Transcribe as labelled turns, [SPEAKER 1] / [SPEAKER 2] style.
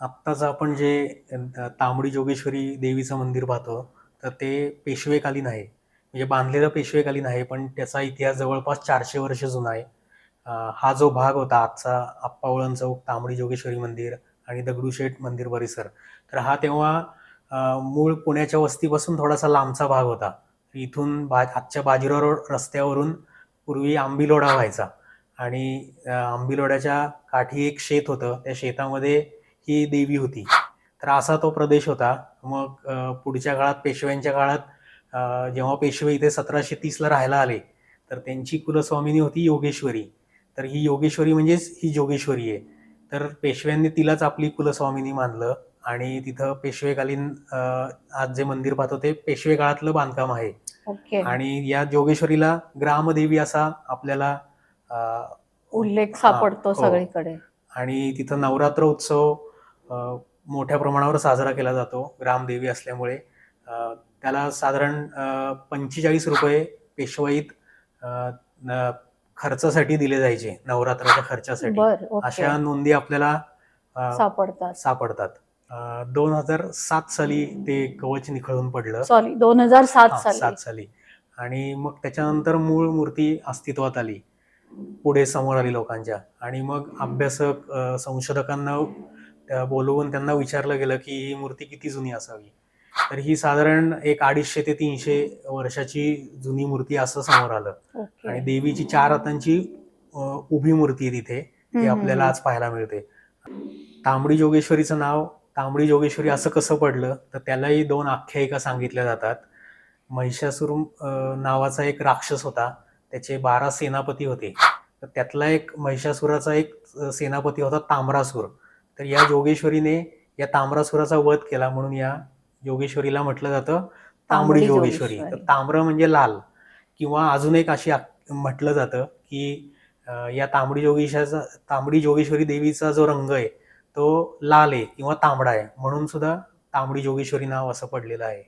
[SPEAKER 1] आत्ताच आपण जे तांबडी जोगेश्वरी देवीचं मंदिर पाहतो तर ते पेशवेकालीन आहे. म्हणजे बांधलेलं पेशवेकालीन आहे पण त्याचा इतिहास जवळपास चारशे वर्ष जुना आहे. हा जो भाग होता आजचा आप्पावळण चौक तांबडी जोगेश्वरी मंदिर आणि दगडूशेठ मंदिर परिसर तर हा तेव्हा मूळ पुण्याच्या वस्तीपासून थोडासा लांबचा भाग होता. इथून बा आजच्या बाजीराव रोड रस्त्यावरून पूर्वी आंबिलोडा व्हायचा. आणि आंबिलोड्याच्या काठी एक शेत होतं. त्या शेतामध्ये ही देवी होती. तर असा तो प्रदेश होता. मग पुढच्या काळात पेशव्यांच्या काळात जेव्हा पेशवे इथे सतराशे तीसला राहायला आले तर त्यांची कुलस्वामिनी होती योगेश्वरी. तर ही योगेश्वरी म्हणजेच ही जोगेश्वरी आहे. तर पेशव्यांनी तिलाच आपली कुलस्वामिनी मानलं आणि तिथं पेशवेकालीन आज जे मंदिर पाहतो ते पेशवे काळातलं बांधकाम आहे.
[SPEAKER 2] ओके.
[SPEAKER 1] आणि या जोगेश्वरीला ग्रामदेवी असा आपल्याला
[SPEAKER 2] उल्लेख सापडतो
[SPEAKER 1] हो.
[SPEAKER 2] सगळीकडे.
[SPEAKER 1] आणि तिथं नवरात्र उत्सव मोठ्या प्रमाणावर साजरा केला जातो ग्रामदेवी असल्यामुळे. त्याला साधारण पंचेचाळीस रुपये पेशवाईत खर्चासाठी दिले जायचे नवरात्राच्या खर्चासाठी. अशा नोंदी आपल्याला
[SPEAKER 2] सापडतात.
[SPEAKER 1] सापडतात. दोन हजार सात साली ते कवच निखळून पडलं.
[SPEAKER 2] सॉरी दोन हजार सात साली.
[SPEAKER 1] सात साली. आणि मग त्याच्यानंतर मूळ मूर्ती अस्तित्वात आली. पुढे समोर आली लोकांच्या. आणि मग अभ्यासक संशोधकांना बोलवून त्यांना विचारलं गेलं की ही मूर्ती किती जुनी असावी? तर ही साधारण एक अडीचशे ते तीनशे वर्षाची जुनी मूर्ती असं समोर आलं. आणि देवीची चार हातांची उभी मूर्ती तिथे ती आपल्याला. आज पाहायला मिळते. तांबडी जोगेश्वरीचं नाव तांबडी जोगेश्वरी असं कसं पडलं तर त्यालाही दोन आख्यायिका सांगितल्या जातात. महिषासूर नावाचा एक राक्षस होता त्याचे बारा सेनापती होते. तर त्यातला एक महिषासुराचा एक सेनापती होता ताम्रासूर. तर या जोगेश्वरीने या ताम्रासुराचा वध केला म्हणून या योगेश्वरीला म्हटलं जातं तांबडी जोगेश्वरी. तर. ताम्र म्हणजे लाल किंवा अजून एक अशी म्हटलं जातं की या तांबडी जोगेशाचा तांबडी जोगेश्वरी देवीचा जो रंग आहे तो लाल आहे किंवा तांबडा आहे. म्हणून सुद्धा तांबडी जोगेश्वरी नाव असं पडलेलं आहे.